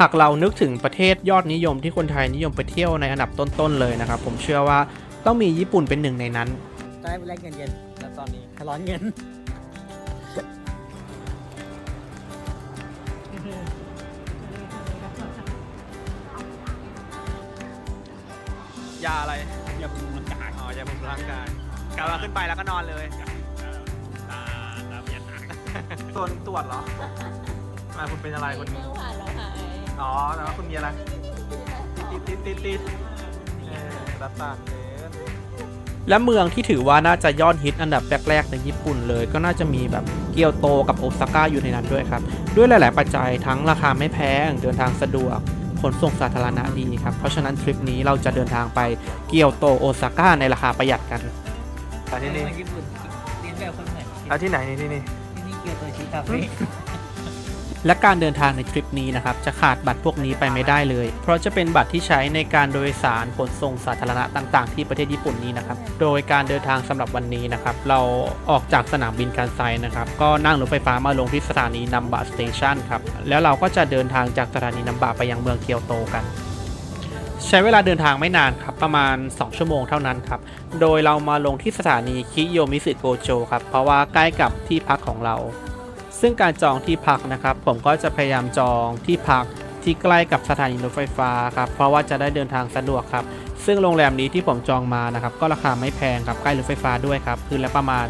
หากเรานึกถึงประเทศยอดนิยมที่คนไทยนิยมไปเที่ยวในอันดับต้นๆเลยนะครับ ผมเชื่อว่าต้องมีญี่ปุ่นเป็นหนึ่งในนั้นได้แลกเงินเย็นแล้วตอนนี้ร้อนเงินยาอะไรอย่าบำรุงร่างกายอ๋อยาบำรุงร่างกายกลับมาขึ้นไปแล้วก็นอนเลยตาตาพยันหางโดนตรวจเหรอมาคุณเป็นอะไรคุณเมื่อวานเราหาย อ๋อแต่ว่าคุณมีอะไร ติดติดติดติดเออรับตามเลยและเมืองที่ถือว่าน่าจะยอดฮิตอันดับแรก ๆ ในญี่ปุ่นเลย ก็น่าจะมีแบบเกียวโตกับโอซาก้าอยู่ในนั้นด้วยครับ ด้วยหลาย ๆ ปัจจัยทั้งราคาไม่แพงเดินทางสะดวกขนส่งสาธารณะดีครับ เพราะฉะนั้นทริปนี้เราจะเดินทางไปเกียวโตโอซาก้าในราคาประหยัดกันที่นี่ญี่ปุ่นเรียนแบบคนเหมือนที่ไหนนี่ที่นี่ที่นี่เกียวโตชิคาเฟ่ และการเดินทางในทริปนี้นะครับจะขาดบัตรพวกนี้ไปไม่ได้เลย เพราะจะเป็นบัตรที่ใช้ในการโดยสารขนส่งสาธารณะต่าง ๆ ที่ประเทศญี่ปุ่นนี้นะครับโดยการเดินทางสำหรับวันนี้นะครับเราออกจากสนามบินการไซนะครับก็นั่งรถไฟฟ้ามาลงที่สถานีนัมบะสเตชันครับแล้วเราก็จะเดินทางจากสถานีนัมบะไปยังเมืองเกียวโตกันใช้เวลาเดินทางไม่นานครับ ประมาณ 2 ชั่วโมงเท่านั้นครับ โดยเรามาลงที่สถานีคิโยมิสึโกโจครับ เพราะว่าใกล้กับที่พักของเรา ซึ่งการจองที่พักนะครับ ผมก็จะพยายามจองที่พักที่ใกล้กับสถานีรถไฟฟ้าครับเพราะว่าจะได้เดินทางสะดวกครับ ซึ่งโรงแรมนี้ที่ผมจองมานะครับ ก็ราคาไม่แพงครับใกล้รถไฟฟ้าด้วยครับคืนละประมาณ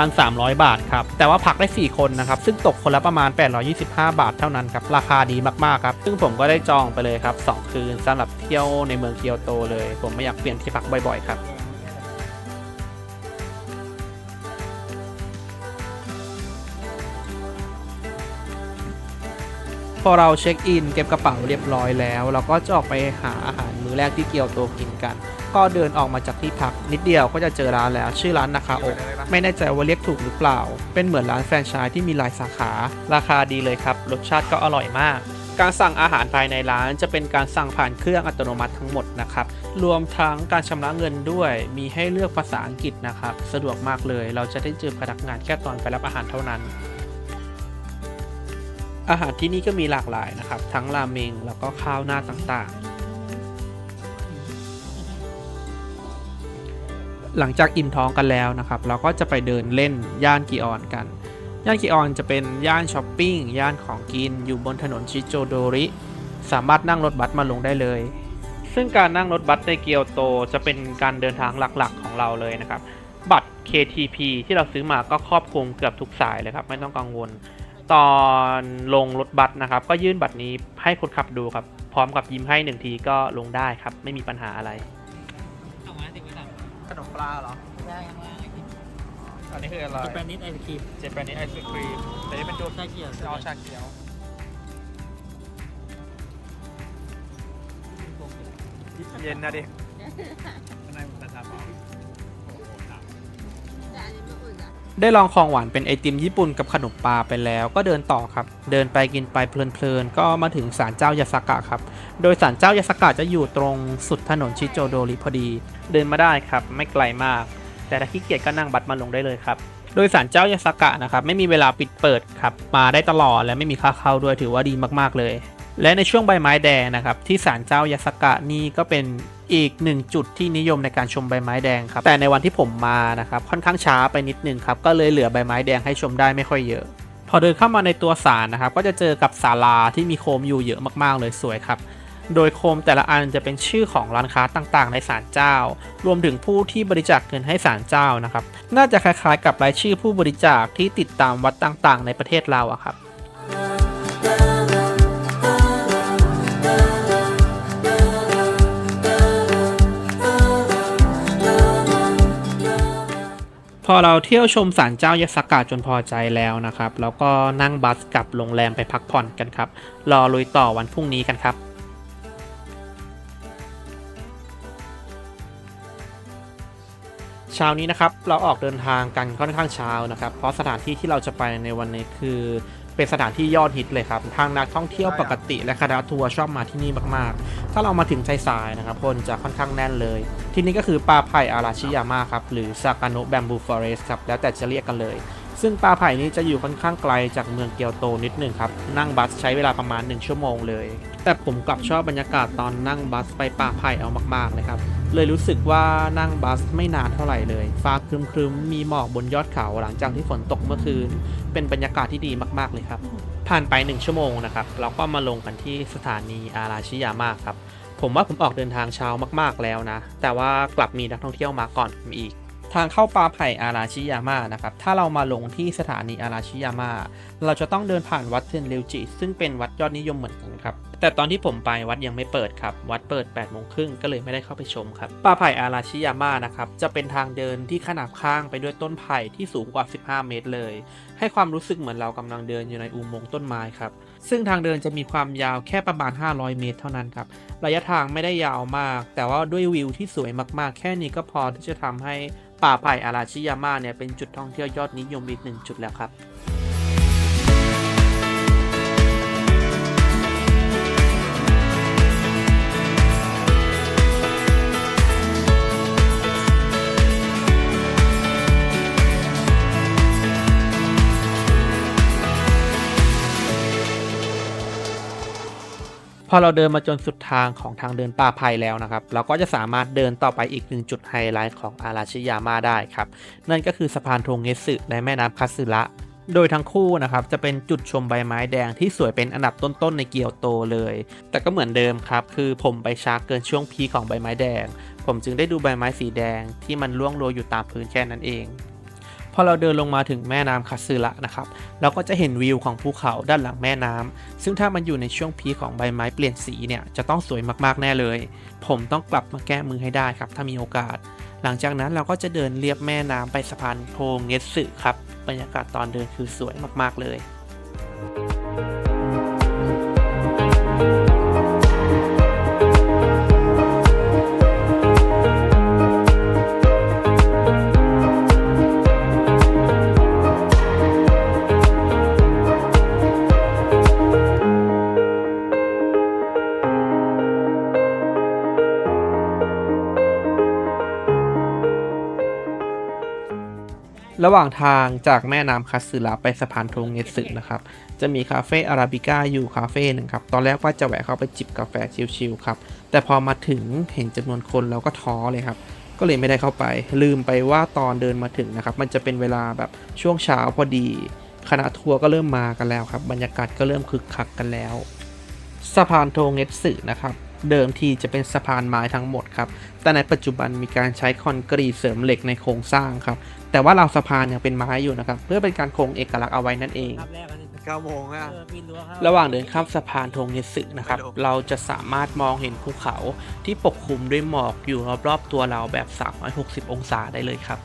3,300 บาทครับแต่ว่าพักได้ 4 คนนะครับ ซึ่งตกคนละประมาณ 825 บาทเท่านั้นครับราคาดีมากๆครับ ซึ่งผมก็ได้จองไปเลยครับ 2 คืนสำหรับเที่ยวในเมืองเกียวโตเลย ผมไม่อยากเปลี่ยนที่พักบ่อยๆครับ พอเราเช็คอินเก็บกระเป๋าเรียบร้อยแล้ว เราก็จะออกไปหาอาหารมื้อแรกที่เกียวโตกินกัน ก็เดินออกมาจากที่พักนิดเดียวก็จะเจอร้านแล้ว ชื่อร้านนาคาโอะไม่แน่ใจว่าเรียกถูกหรือเปล่า เป็นเหมือนร้านแฟรนไชส์ที่มีหลายสาขา ราคาดีเลยครับ รสชาติก็อร่อยมากการสั่งอาหารภายในร้านจะเป็นการสั่งผ่านเครื่องอัตโนมัติทั้งหมดนะครับ รวมทั้งการชำระเงินด้วย มีให้เลือกภาษาอังกฤษนะครับ สะดวกมากเลย เราจะได้เจอพนักงานแค่ตอนไปรับอาหารเท่านั้น อาหารที่นี่ก็มีหลากหลายนะครับ ทั้งราเมงแล้วก็ข้าวหน้าต่างๆ หลังจากอิ่มท้องกันแล้วนะครับ เราก็จะไปเดินเล่นย่านกิออนกัน ย่านกิออนจะเป็นย่านช้อปปิ้งย่านของกินอยู่บนถนนชิโจโดริ สามารถนั่งรถบัสมาลงได้เลย ซึ่งการนั่งรถบัสในเกียวโตจะเป็นการเดินทางหลักๆของเราเลยนะครับ บัตร KTP ที่เราซื้อมาก็ครอบคลุมเกือบทุกสายเลยครับไม่ต้องกังวล ตอนลงรถบัสนะครับ ก็ยื่นบัตรนี้ให้คนขับดูครับ พร้อมกับยิ้มให้หนึ่งทีก็ลงได้ครับ ไม่มีปัญหาอะไร เอามาติดไว้สั่งขนมปลาเหรอ ได้เอามาอันนี้คืออะไรสเปนนิดไอศครีมเจแปนนิสไอศครีมแต่นี่เป็นดูชาเขียวเอาชาเขียว เย็นนะดิ ได้ลองของหวานเป็นไอติมญี่ปุ่นกับขนมปลาไปแล้วก็เดินต่อครับ เดินไปกินไปเพลินๆ ก็มาถึงศาลเจ้ายาสกะครับ โดยศาลเจ้ายาสกะจะอยู่ตรงสุดถนนชิโจโดริพอดี เดินมาได้ครับ ไม่ไกลมาก แต่ถ้าขี้เกียจก็นั่งบัสมาลงได้เลยครับ โดยศาลเจ้ายาสกะนะครับไม่มีเวลาปิดเปิดครับมาได้ตลอดและไม่มีค่าเข้าด้วยถือว่าดีมากๆเลย และในช่วงใบไม้แดงนะครับ ที่ศาลเจ้ายาสกะนี่ก็เป็นอีกหนึ่งจุดที่นิยมในการชมใบไม้แดงครับ แต่ในวันที่ผมมานะครับค่อนข้างช้าไปนิดนึงครับ ก็เลยเหลือใบไม้แดงให้ชมได้ไม่ค่อยเยอะ พอเดินเข้ามาในตัวศาลนะครับ ก็จะเจอกับศาลาที่มีโคมอยู่เยอะมากๆ เลยสวยครับ โดยโคมแต่ละอันจะเป็นชื่อของร้านค้าต่างๆ ในศาลเจ้า รวมถึงผู้ที่บริจาคเงินให้ศาลเจ้านะครับ น่าจะคล้ายๆ กับรายชื่อผู้บริจาคที่ติดตามวัดต่างๆ ในประเทศเราอะครับ พอเราเที่ยวชมศาลเจ้ายาสกาจนพอใจแล้วนะครับ แล้วก็นั่งบัสกลับโรงแรมไปพักผ่อนกันครับ รอลุยต่อวันพรุ่งนี้กันครับเช้านี้นะครับเราออกเดินทางกันค่อนข้างเช้านะครับ เพราะสถานที่ที่เราจะไปในวันนี้คือ เป็นสถานที่ยอดฮิตเลยครับ ทางนักท่องเที่ยวปกติและคณะทัวร์ชอบมาที่นี่มากๆ ถ้าเรามาถึงสายๆนะครับคนจะค่อนข้างแน่นเลย ที่นี่ก็คือป่าไผ่อาราชิยาม่าครับ หรือซากาโนะแบมบูฟอเรสครับ แล้วแต่จะเรียกกันเลย ซึ่งปลาไผ่นี้จะอยู่ค่อนข้างไกลจากเมืองเกียวโตนิดหนึ่งครับ นั่งบัสใช้เวลาประมาณ 1 ชั่วโมงเลย แต่ผมกลับชอบบรรยากาศตอนนั่งบัสไปปลาไผ่เอามากๆเลยครับ เลยรู้สึกว่านั่งบัสไม่นานเท่าไหร่เลย ฟ้าครึมๆ มีหมอกบนยอดเขาหลังจากที่ฝนตกเมื่อคืน เป็นบรรยากาศที่ดีมากๆเลยครับ ผ่านไป 1 ชั่วโมงนะครับ เราก็มาลงกันที่สถานีอาราชิยาม่าครับ ผมว่าผมออกเดินทางเช้ามากๆแล้วนะ แต่ว่ากลับมีนักท่องเที่ยวมาก่อนผมอีก ทางเข้าปาไผ่อาราชิยาม่านะครับ ถ้าเรามาลงที่สถานีอาราชิยาม่า เราจะต้องเดินผ่านวัดเทนริวจิ ซึ่งเป็นวัดยอดนิยมเหมือนกันครับ แต่ตอนที่ผมไปวัดยังไม่เปิดครับ วัดเปิด8ปดโมงครึ่งก็เลยไม่ได้เข้าไปชมครับ ปาไผ่อาราชิยาม่านะครับ จะเป็นทางเดินที่ขนาบข้างไปด้วยต้นไผ่ที่สูงกว่า 15 เมตรเลย ให้ความรู้สึกเหมือนเรากำลังเดินอยู่ในอุโมงค์ต้นไม้ครับ ซึ่งทางเดินจะมีความยาวแค่ประมาณ 500 เมตร เท่านั้นครับ ระยะทางไม่ได้ยาวมาก แต่ว่าด้วยวิวที่สวยมากๆ แค่นี้ก็พอที่จะทำให้ ป่าไผ่อาราชิยาม่าเนี่ยเป็นจุดท่องเที่ยวยอดนิยมอีกหนึ่งจุดแล้วครับ พอเราเดินมาจนสุดทางของทางเดินป่าไผ่แล้วนะครับ เราก็จะสามารถเดินต่อไปอีกหนึ่งจุดไฮไลท์ของอาราชิยาม่าได้ครับ นั่นก็คือสะพานโทงเงสึในแม่น้ำคัสึระโดยทั้งคู่นะครับจะเป็นจุดชมใบไม้แดงที่สวยเป็นอันดับต้นๆในเกียวโตเลย แต่ก็เหมือนเดิมครับ คือผมไปช้าเกินช่วงพีของใบไม้แดง ผมจึงได้ดูใบไม้สีแดงที่มันร่วงโรยอยู่ตามพื้นแค่นั้นเอง พอเราเดินลงมาถึงแม่น้ำคัตสึระนะครับ เราก็จะเห็นวิวของภูเขาด้านหลังแม่น้ำซึ่งถ้ามันอยู่ในช่วงพีของใบไม้เปลี่ยนสีเนี่ยจะต้องสวยมากๆแน่เลย ผมต้องกลับมาแก้มือให้ได้ครับ ถ้ามีโอกาส หลังจากนั้นเราก็จะเดินเลียบแม่น้ำไปสะพานโทงเงสึครับบรรยากาศตอนเดินคือสวยมากๆเลย ระหว่างทางจากแม่น้ำคัตสึระไปสะพานโทงเงสึนะครับ จะมีคาเฟ่อาราบิก้าอยู่คาเฟ่หนึ่งครับ ตอนแรกว่าจะแวะเข้าไปจิบกาแฟชิลๆครับ แต่พอมาถึงเห็นจำนวนคนเราก็ท้อเลยครับ ก็เลยไม่ได้เข้าไป ลืมไปว่าตอนเดินมาถึงนะครับ มันจะเป็นเวลาแบบช่วงเช้าพอดี คณะทัวร์ก็เริ่มมากันแล้วครับ บรรยากาศก็เริ่มคึกคักกันแล้ว สะพานโทเงตสึนะครับเดิมทีจะเป็นสะพานไม้ทั้งหมดครับ แต่ในปัจจุบันมีการใช้คอนกรีตเสริมเหล็กในโครงสร้างครับ แต่ว่าเราวสะพานยังเป็นไม้อยู่นะครับ เพื่อเป็นการคงเอกลักษณ์เอาไว้นั่นเองครับแรกอันนี้เก้าโมงเออะอปีนรั้วเข้าระหว่างเดินข้ามสะพานโทงเนสึนะครับ ไม่รู้ เราจะสามารถมองเห็นภูเขาที่ปกคลุมด้วยหมอกอยู่รอบๆตัวเราแบบ 360 องศาได้เลยครับ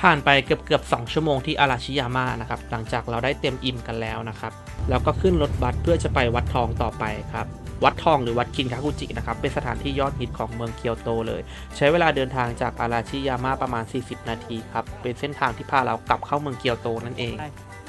ผ่านไปเกือบๆ2ชั่วโมงที่อาราชิยาม่านะครับ หลังจากเราได้เต็มอิ่มกันแล้วนะครับ แล้วก็ขึ้นรถบัสเพื่อจะไปวัดทองต่อไปครับ วัดทองหรือวัดคินคากุจินะครับ เป็นสถานที่ยอดฮิตของเมืองเกียวโตเลย ใช้เวลาเดินทางจากอาราชิยาม่าประมาณ 40 นาทีครับ เป็นเส้นทางที่พาเรากลับเข้าเมืองเกียวโตนั่นเอง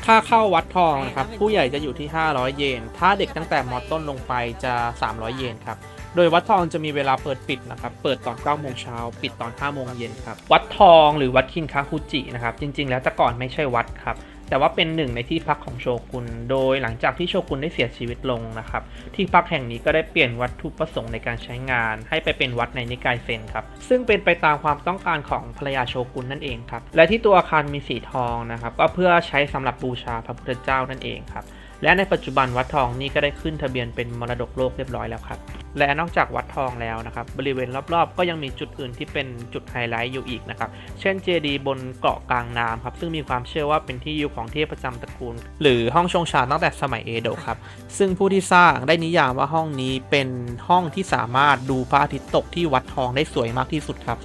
ค่าเข้าวัดทองนะครับ ผู้ใหญ่จะอยู่ที่ 500 เยน ถ้าเด็กตั้งแต่มอต้นลงไปจะ 300 เยนครับโดยวัดทองจะมีเวลาเปิดปิดนะครับ เปิดตอน9โมงเช้า ปิดตอน5โมงเย็นครับ วัดทองหรือวัดคินคาคุจินะครับ จริง ๆ แล้วแต่ก่อนไม่ใช่วัดครับ แต่ว่าเป็นหนึ่งในที่พักของโชกุน โดยหลังจากที่โชกุนได้เสียชีวิตลงนะครับ ที่พักแห่งนี้ก็ได้เปลี่ยนวัตถุประสงค์ในการใช้งาน ให้ไปเป็นวัดในนิกายเซนครับ ซึ่งเป็นไปตามความต้องการของภรรยาโชกุนนั่นเองครับ และที่ตัวอาคารมีสีทองนะครับ ก็เพื่อใช้สำหรับบูชาพระพุทธเจ้านั่นเองครับ และในปัจจุบันวัดทองนี่ก็ได้ขึ้นทะเบียนเป็นมรดกโลกเรียบร้อยแล้วครับ และนอกจากวัดทองแล้วนะครับ บริเวณรอบๆ ก็ยังมีจุดอื่นที่เป็นจุดไฮไลท์อยู่อีกนะครับ เช่นเจดีย์บนเกาะกลางน้ำครับ ซึ่งมีความเชื่อว่าเป็นที่อยู่ของเทพประจำตระกูล หรือห้องชงชาตั้งแต่สมัยเอโดะครับ ซึ่งผู้ที่สร้างได้นิยามว่าห้องนี้เป็นห้องที่สามารถดูพระอาทิตย์ตกที่วัดทองได้สวยมากที่สุดครับ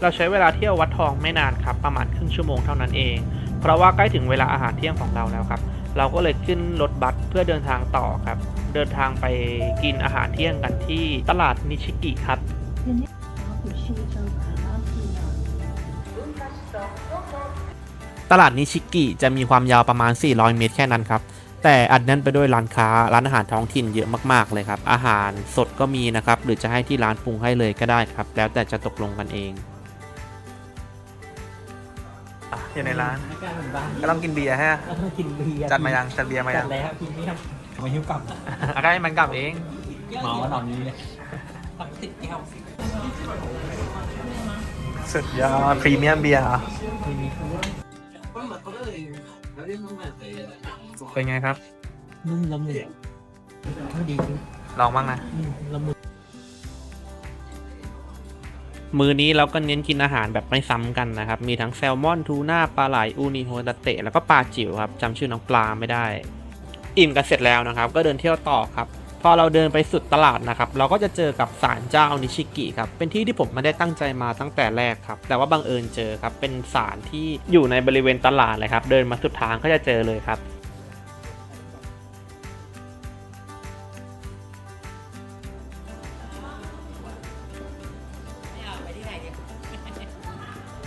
เราใช้เวลาเที่ยววัดทองไม่นานครับ ประมาณครึ่งชั่วโมงเท่านั้นเอง เพราะว่าใกล้ถึงเวลาอาหารเที่ยงของเราแล้วครับ เราก็เลยขึ้นรถบัสเพื่อเดินทางต่อครับ เดินทางไปกินอาหารเที่ยงกันที่ตลาดนิชิกิครับ ตลาดนิชิกิจะมีความยาวประมาณ 400 เมตรแค่นั้นครับแต่อัดแน่นไปด้วยร้านค้าร้านอาหารท้องถิ่นเยอะมากๆเลยครับ อาหารสดก็มีนะครับ หรือจะให้ที่ร้านปรุงให้เลยก็ได้ครับ แล้วแต่จะตกลงกันเอง อยู่ในร้านไม่กล้าเหมือนบ้านก็ต้องกินเบียร์ฮะเราต้องกินเบียร์จัดมายังจัดเบียร์มายัจังดแล้วพรีเมียมมาหิ้วกลับอาให้มันกลับเอง เมาว่านอนนี้เลยตักติดแก้วสุดยอดพรีเมียมเบียร์เหรอเป็นไงครับ นุ่มละมุนไม่ดีจริงลองบ้างนะอืมละมุน มือนี้เราก็เน้นกินอาหารแบบไม่ซ้ำกันนะครับ มีทั้งแซลมอนทูน่าปลาไหลอูนิโฮตาเตะแล้วก็ปลาจิ๋วครับจำชื่อน้องปลาไม่ได้ อิ่มกันเสร็จแล้วนะครับ ก็เดินเที่ยวต่อครับ พอเราเดินไปสุดตลาดนะครับ เราก็จะเจอกับศาลเจ้านิชิกิครับ เป็นที่ที่ผมไม่ได้ตั้งใจมาตั้งแต่แรกครับ แต่ว่าบังเอิญเจอครับ เป็นศาลที่อยู่ในบริเวณตลาดเลยครับ เดินมาสุดทางก็จะเจอเลยครับ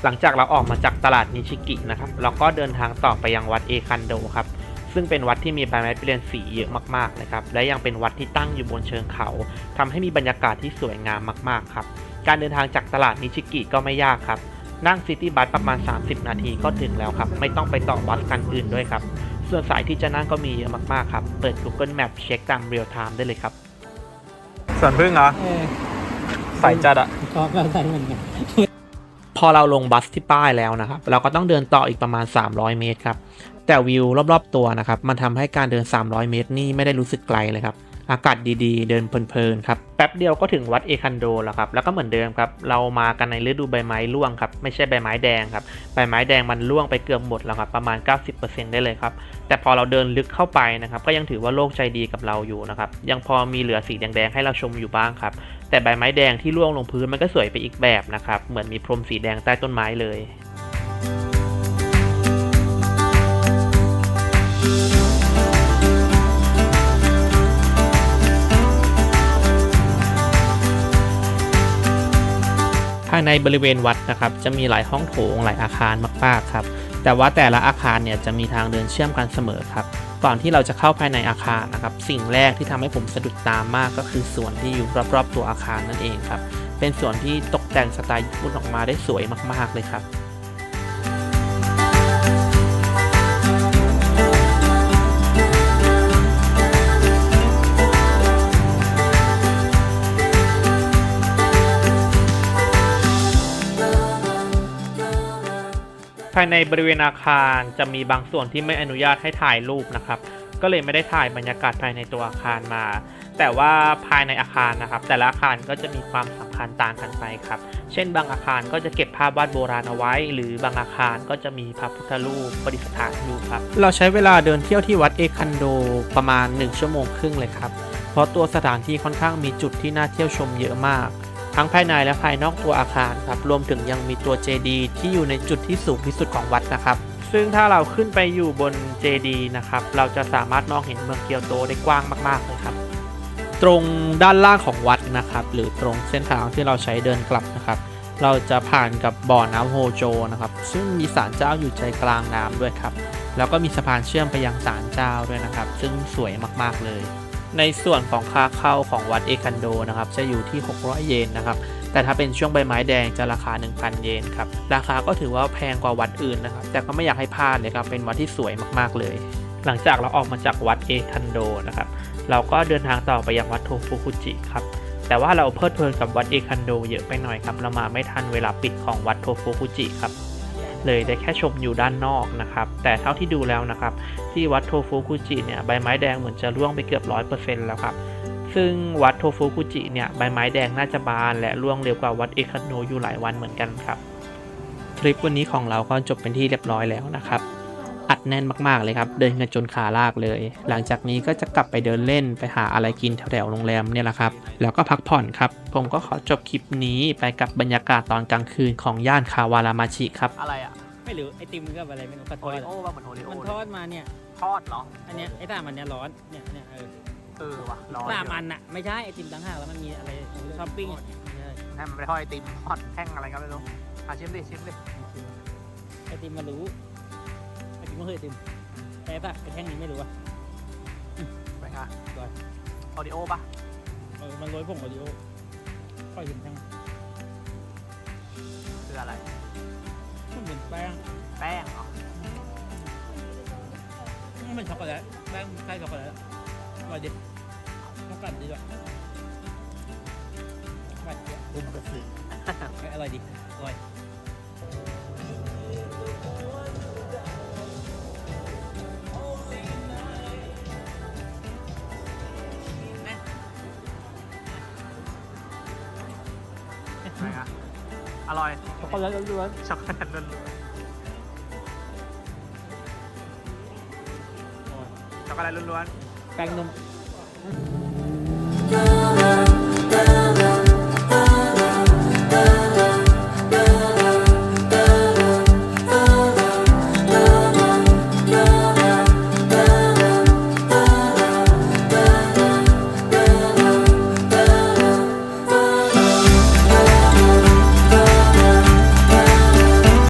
หลังจากเราออกมาจากตลาดนิชิกินะครับเราก็เดินทางต่อไปยังวัดเอคันโดครับซึ่งเป็นวัดที่มีใบไม้เปลี่ยนสีเยอะมากๆนะครับและยังเป็นวัดที่ตั้งอยู่บนเชิงเขาทำให้มีบรรยากาศที่สวยงามมากๆครับการเดินทางจากตลาดนิชิกิก็ไม่ยากครับนั่งซิตี้บัสประมาณ 30 นาทีก็ถึงแล้วครับ ไม่ต้องไปต่อบัสคันอื่นด้วยครับ ส่วนสายที่จะนั่งก็มีเยอะมากๆครับ เปิด Google Map เช็คตามเรียลไทม์ได้เลยครับ ส่วนพึ่งเหรอเออใส่จัดอะชอบแบบใส่เหมือนกันพ อเราลงบัสที่ป้ายแล้วนะครับ เราก็ต้องเดินต่ออีกประมาณ 300 เมตรครับ แต่วิวรอบๆตัวนะครับ มันทำให้การเดิน 300 เมตรนี่ไม่ได้รู้สึกไกลเลยครับ อากาศดีๆ เดินเพลินๆครับ แป๊บเดียวก็ถึงวัดเอคันโดแล้วครับ แล้วก็เหมือนเดิมครับ เรามากันในฤดูใบไม้ร่วงครับ ไม่ใช่ใบไม้แดงครับ ใบไม้แดงมันร่วงไปเกือบหมดแล้วครับ ประมาณ 90%ได้เลยครับ แต่พอเราเดินลึกเข้าไปนะครับ ก็ยังถือว่าโลกใจดีกับเราอยู่นะครับ ยังพอมีเหลือสีแดงๆให้เราชมอยู่บ้างครับ แต่ใบไม้แดงที่ร่วงลงพื้นมันก็สวยไปอีกแบบนะครับ เหมือนมีพรมสีแดงใต้ต้นไม้เลย ในบริเวณวัดนะครับ จะมีหลายห้องโถงหลายอาคารมากๆครับ แต่ว่าแต่ละอาคารเนี่ยจะมีทางเดินเชื่อมกันเสมอครับ ก่อนที่เราจะเข้าภายในอาคารนะครับ สิ่งแรกที่ทำให้ผมสะดุดตามมากก็คือส่วนที่อยู่รอบๆตัวอาคารนั่นเองครับ เป็นส่วนที่ตกแต่งสไตล์ญี่ปุ่นออกมาได้สวยมากๆเลยครับ ภายในบริเวณอาคารจะมีบางส่วนที่ไม่อนุญาตให้ถ่ายรูปนะครับ ก็เลยไม่ได้ถ่ายบรรยากาศภายในตัวอาคารมา แต่ว่าภายในอาคารนะครับ แต่ละอาคารก็จะมีความสำคัญต่างกันไปครับ เช่น บางอาคารก็จะเก็บภาพวาดโบราณเอาไว้ หรือบางอาคารก็จะมีพระพุทธรูปประดิษฐานอยู่ครับ เราใช้เวลาเดินเที่ยวที่วัดเอคันโดประมาณ 1 ชั่วโมงครึ่งเลยครับ เพราะตัวสถานที่ค่อนข้างมีจุดที่น่าเที่ยวชมเยอะมาก ทั้งภายในและภายนอกตัวอาคารครับรวมถึงยังมีตัวเจดีที่อยู่ในจุดที่สูงที่สุดของวัดนะครับ ซึ่งถ้าเราขึ้นไปอยู่บนเจดีนะครับ เราจะสามารถมองเห็นเมืองเกียวโตได้กว้างมากๆเลยครับ ตรงด้านล่างของวัดนะครับ หรือตรงเส้นทางที่เราใช้เดินกลับนะครับ เราจะผ่านกับบ่อน้ำโฮโจนะครับ ซึ่งมีศาลเจ้าอยู่ใจกลางน้ำด้วยครับ แล้วก็มีสะพานเชื่อมไปยังศาลเจ้าด้วยนะครับ ซึ่งสวยมากๆเลย ในส่วนของค่าเข้าของวัดเอคันโดนะครับจะอยู่ที่ 600 เยนนะครับแต่ถ้าเป็นช่วงใบไม้แดงจะราคา 1,000 เยนครับราคาก็ถือว่าแพงกว่าวัดอื่นนะครับแต่ก็ไม่อยากให้พลาดเลยครับเป็นวัดที่สวยมากๆเลย หลังจากเราออกมาจากวัดเอคันโดนะครับเราก็เดินทางต่อไปยังวัดโทฟุกุจิครับแต่ว่าเราเพลิดเพลินกับวัดเอคันโดเยอะไปหน่อยครับเรามาไม่ทันเวลาปิดของวัดโทฟุกุจิครับ เลยได้แค่ชมอยู่ด้านนอกนะครับ แต่เท่าที่ดูแล้วนะครับ ที่วัดโทฟุคุจิเนี่ยใบไม้แดงเหมือนจะร่วงไปเกือบร้อยเปอร์เซ็นต์แล้วครับ ซึ่งวัดโทฟุคุจิเนี่ยใบไม้แดงน่าจะบานและร่วงเร็วกว่าวัดเอคาโนอยู่หลายวันเหมือนกันครับทริปวันนี้ของเราก็จบเป็นที่เรียบร้อยแล้วนะครับ อัดแน่นมากๆเลยครับ เดินกันจนขาลากเลย หลังจากนี้ก็จะกลับไปเดินเล่นไปหาอะไรกินแถวๆโรงแรมเนี่ยแหละครับ แล้วก็พักผ่อนครับ ผมก็ขอจบคลิปนี้ไปกับบรรยากาศตอนกลางคืนของย่านคาวารามาชิครับ อะไรอะไม่รู้ไอติมกับอะไรไม่รู้เขาทโออดริอะโอ้ว่าเหมือนโอริโอมันเลทอยดมาเนี่ยทอดเหรอ อันเนี้ยไอ้สามอันเนี้ยร้อนเนี่ยเนี่ยเออเออว่ะร้อนสามอันน่ะไม่ใช่ไอติมต่างหากแล้วมันมีอะไรท็อปปิ้งอะไม่ใช่ให้มันไปทอดไอติมทอดแห้งอะไรก็ไม่รู้อะชิมดิชิมดิไอติมมารู้ไอติ มก็เคยไอติมแต่ถ้าไอแท่งนี้ไม่รู้อะอะอร่อยออดิโอปะเออมันโรยผงโอริโอค่อยเห็นแทั้งคืออะไร มันเป็นแป้งแป้งเหรอมันเป็นช็อกโกแลตแป้งใส่ช็อกโกแลตอร่อยดิต้องกัดดีด้วยกัดเยอะอุ้มกระสีเอ้ยอร่อยดิอร่อย อร่อยช็อกโกแลตล้วนช็อกโกแลตล้วนๆอร่อยๆช็อกโกแลตล้วนแป้งนม Love